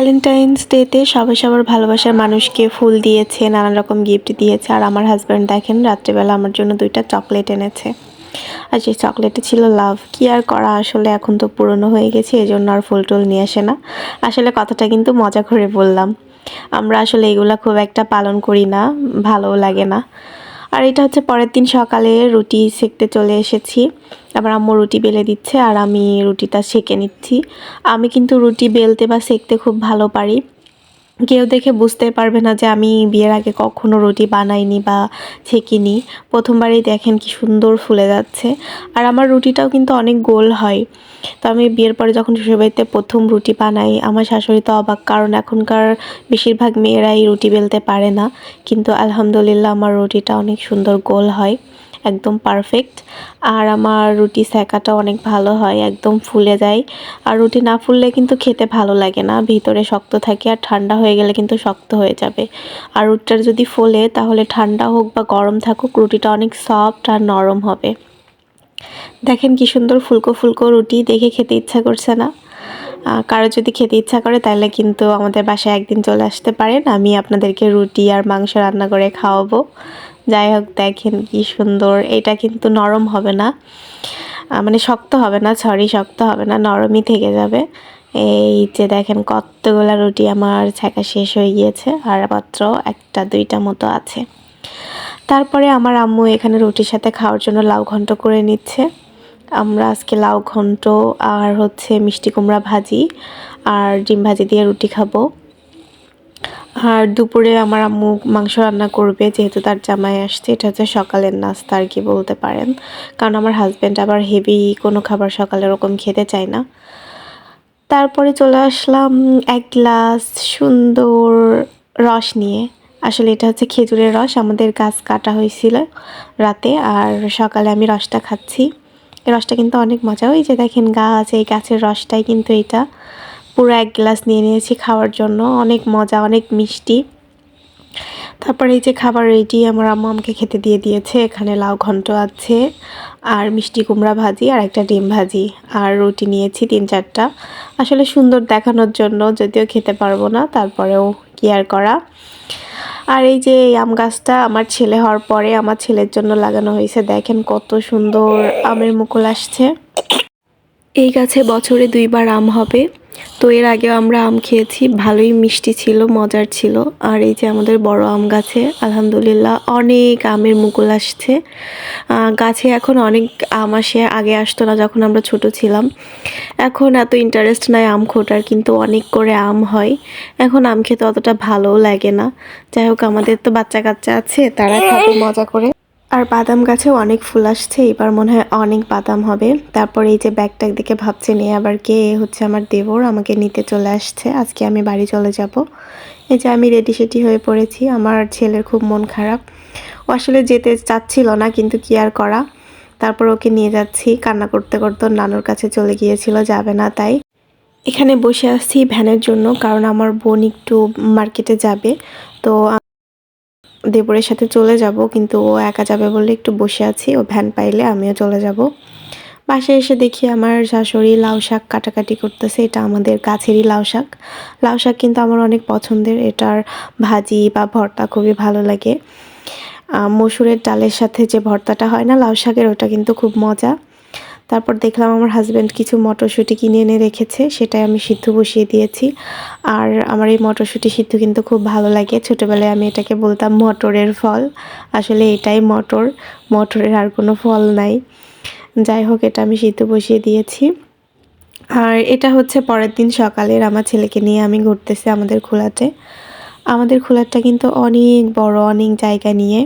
Valentine's ডেতে সবাই সবার ভালোবাসার মানুষকে ফুল দিয়েছে, নানান রকম গিফট দিয়েছে। আর আমার হাজব্যান্ড দেখেন, রাত্রিবেলা আমার জন্য দুইটা চকলেট এনেছে। আর সেই চকলেটে ছিল লাভ কি আর করা, আসলে এখন তো পুরনো হয়ে গেছে এই জন্য আর ফুল টুল নিয়ে আসে না। আসলে কথাটা কিন্তু মজা করে বললাম। আমরা আসলে এগুলা খুব একটা পালন করি না, ভালোও লাগে না। আর এটা হচ্ছে পরের দিন সকালে রুটি সেকতে চলে এসেছি। আবার আম্মু রুটি বেলে দিচ্ছে আর আমি রুটিটা সেকে নিচ্ছি। আমি কিন্তু রুটি বেলতে বা সেকতে খুব ভালো পারি। কেউ দেখে বুঝতে পারবে না যে আমি বিয়ের আগে কখনো রুটি বানাইনি বা ছেঁকিনি। প্রথমবারই দেখেন কি সুন্দর ফুলে যাচ্ছে। আর আমার রুটিটাও কিন্তু অনেক গোল হয়। তো আমি বিয়ের পরে যখন শ্বশুরবাড়িতে প্রথম রুটি বানাই, আমার শাশুড়ি তো অবাক, কারণ এখনকার বেশিরভাগ মেয়েরাই রুটি বেলতে পারে না। কিন্তু আলহামদুলিল্লাহ আমার রুটিটা অনেক সুন্দর গোল হয়। একদম পারফেক্ট আর আমার রুটি সেকাটা অনেক ভালো হয়, একদম ফুলে যায়। আর রুটি না ফুললে কিন্তু খেতে ভালো লাগে না, ভিতরে শক্ত থাকে আর ঠান্ডা হয়ে গেলে কিন্তু শক্ত হয়ে যাবে। আর রুটিটা যদি ফোলে তাহলে ঠান্ডা হোক বা গরম থাকুক, রুটিটা অনেক সফট আর নরম হবে। দেখেন কি সুন্দর ফুলকো ফুলকো রুটি, দেখে খেতে ইচ্ছা করছে না। কারও যদি খেতে ইচ্ছা করে তাহলে কিন্তু আমাদের বাসায় একদিন চলে আসতে পারেন। আমি আপনাদেরকে রুটি আর মাংস রান্না করে খাওয়াবো। যাই হোক, দেখেন কি সুন্দর। এটা কিন্তু নরম হবে না। মানে শক্ত হবে না সরি শক্ত হবে না, নরমই থেকে যাবে। এই যে দেখেন, কতগুলা রুটি আমার ছাকা শেষ হয়ে গিয়েছে, আর মাত্র একটা, দুইটা মতো আছে। তারপরে আমার আম্মু এখানে রুটির সাথে খাওয়ার জন্য লাউ ঘন্ট করে নিচ্ছে। আমরা আজকে লাউ ঘন্ট আর হচ্ছে মিষ্টি কুমড়া ভাজি আর ডিম ভাজি দিয়ে রুটি খাব। আর দুপুরে আমার আম্মু মাংস রান্না করবে, যেহেতু তার জামাই আসছে, এটা হচ্ছে সকালের নাস্তা আর কি বলতে পারেন। কারণ আমার হাজব্যান্ড আবার হেভি কোনো খাবার সকালে ওরকম খেতে চায় না। তারপরে চলে আসলাম এক গ্লাস সুন্দর রস নিয়ে। আসলে এটা হচ্ছে খেজুরের রস, আমাদের গাছ কাটা হয়েছিল রাতে আর সকালে আমি রসটা খাচ্ছি। এই রসটা কিন্তু অনেক মজা, ওই যে দেখেন গাছ, এই গাছের রসটাই কিন্তু এটা। পুরো এক গ্লাস নিয়ে নিয়েছি খাওয়ার জন্য। অনেক মজা, অনেক মিষ্টি। তারপরে এই যে খাবার রেডি আমার আম্মু আমাকে খেতে দিয়ে দিয়েছে। এখানে লাউ ঘন্ট আছে, আর মিষ্টি কুমড়া ভাজি, আর একটা ডিম ভাজি, আর রুটি নিয়েছি তিন চারটা। আসলে সুন্দর দেখানোর জন্য, যদিও খেতে পারব না, তারপরেও কেয়ার করা। আর এই যে এই আম গাছটা আমার ছেলে হওয়ার পরে আমার ছেলের জন্য লাগানো হয়েছে। দেখেন কত সুন্দর আমের মুকুল আসছে। এই গাছে বছরে দুইবার আম হবে। তো এর আগেও আমরা আম খেয়েছি, ভালোই মিষ্টি ছিল, মজার ছিল। আর এই যে আমাদের বড় আম গাছে, আলহামদুলিল্লাহ অনেক আমের মুকুল আসছে। গাছে এখন অনেক আম আসে, আগে আসতো না যখন আমরা ছোট ছিলাম। এখন এত ইন্টারেস্ট নাই আম খোটার, কিন্তু অনেক করে আম হয়। এখন আম খেতে অতটা ভালোও লাগে না। যাই হোক, আমাদের তো বাচ্চা কাচ্চা আছে, তারা খাবে, মজা করে। আর বাদাম গাছেও অনেক ফুল আসছে, এবার মনে হয় অনেক বাদাম হবে। তারপর এই যে ব্যাগটাক দেখে ভাবছে নিয়ে আবার কে হচ্ছে আমার দেবর, আমাকে নিতে চলে আসছে। আজকে আমি বাড়ি চলে যাব। এই যে আমি রেডি সেটি হয়ে পড়েছি, আমার ছেলের খুব মন খারাপ। ও আসলে যেতে চাচ্ছিল না, কিন্তু কি আর করা। তারপর ওকে নিয়ে যাচ্ছি, কান্না করতে করতে নানুর কাছে চলে গিয়েছিল, যাবে না তাই। এখানে বসে আসছি ভ্যানের জন্য, কারণ আমার বোন একটু মার্কেটে যাবে। তো দেবরের সাথে চলে যাব, কিন্তু ও একা যাবে বলে একটু বসে আছি। ও ভ্যান পাইলে আমিও চলে যাব। বাসায় এসে দেখি আমার শাশুড়ি লাউ শাক কাটাকাটি করতেছে। এটা আমাদের গাছেরই লাউ শাক। লাউ শাক কিন্তু আমার অনেক পছন্দের। এটার ভাজি বা ভর্তা খুবই ভালো লাগে। মসুরের ডালের সাথে যে ভর্তাটা হয় না, লাউ শাকের, ওটা কিন্তু খুব মজা। তারপর দেখলাম আমার হাজব্যান্ড কিছু মটরশুঁটি কিনে এনে রেখেছে, সেটাই আমি সিদ্ধ বসিয়ে দিয়েছি। আর আমার এই মটরশুঁটি সিদ্ধ কিন্তু খুব ভালো লাগে। ছোটোবেলায় আমি এটাকে বলতাম মটরের ফল। আসলে এটাই মটর। মটরের আর কোনো ফল নাই। যাই হোক, এটা আমি সিদ্ধ বসিয়ে দিয়েছি। আর এটা হচ্ছে পরের দিন সকালের। আমার ছেলেকে নিয়ে আমি ঘুরতেছি আমাদের খোলাতে। আমাদের খোলাটা কিন্তু অনেক বড়, অনেক জায়গা নিয়ে।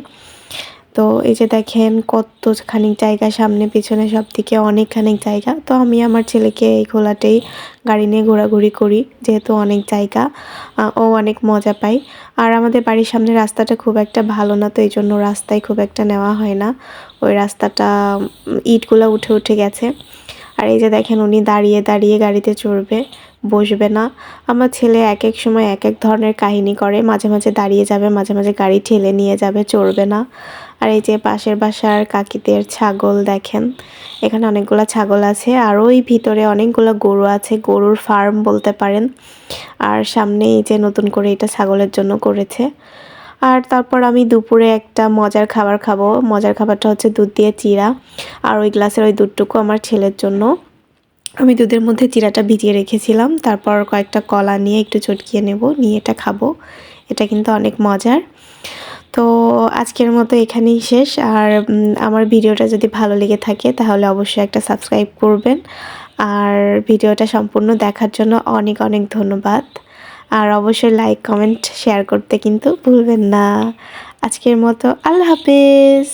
তো এই যে দেখেন কতখানি জায়গা সামনে, পিছনে সব দিকে অনেকখানি জায়গা। তো আমি আমার ছেলেকে এই খোলাতেই গাড়ি নিয়ে ঘোরাঘুরি করি, যেহেতু অনেক জায়গা ও অনেক মজা পায়। আর আমাদের বাড়ির সামনে রাস্তাটা খুব একটা ভালো না, তো এই জন্য রাস্তায় খুব একটা নেওয়া হয় না। ওই রাস্তাটা ইটগুলো উঠে উঠে গেছে। আর এই যে দেখেন উনি দাঁড়িয়ে দাঁড়িয়ে গাড়িতে চড়বে, বসবে না। আমার ছেলে এক এক সময় এক এক ধরনের কাহিনী করে, মাঝে মাঝে দাঁড়িয়ে যাবে, মাঝে মাঝে গাড়ি ঠেলে নিয়ে যাবে, চড়বে না। আর এই যে পাশের বাসার কাকিদের ছাগল দেখেন, এখানে অনেকগুলো ছাগল আছে, আর ওই ভিতরে অনেকগুলো গরু আছে, গরুর ফার্ম বলতে পারেন। আর সামনে এই যে নতুন করে এটা ছাগলের জন্য করেছে। আর তারপর আমি দুপুরে একটা মজার খাবার খাব। মজার খাবারটা হচ্ছে দুধ দিয়ে চিরা আর ওই গ্লাসের ওই দুধটুকু আমার ছেলের জন্য। আমি দুধের মধ্যে চিরাটা ভিজিয়ে রেখেছিলাম। তারপর কয়েকটা কলা নিয়ে একটু চটকিয়ে নেব, নিয়ে এটা খাব। এটা কিন্তু অনেক মজার। তো আজকের মতো এখানেই শেষ। আর আমার ভিডিওটা যদি ভালো লেগে থাকে তাহলে অবশ্যই একটা সাবস্ক্রাইব করবেন। আর ভিডিওটা সম্পূর্ণ দেখার জন্য অনেক অনেক ধন্যবাদ। আর অবশ্যই লাইক কমেন্ট শেয়ার করতে কিন্তু ভুলবেন না। আজকের মতো আল্লাহ হাফেজ।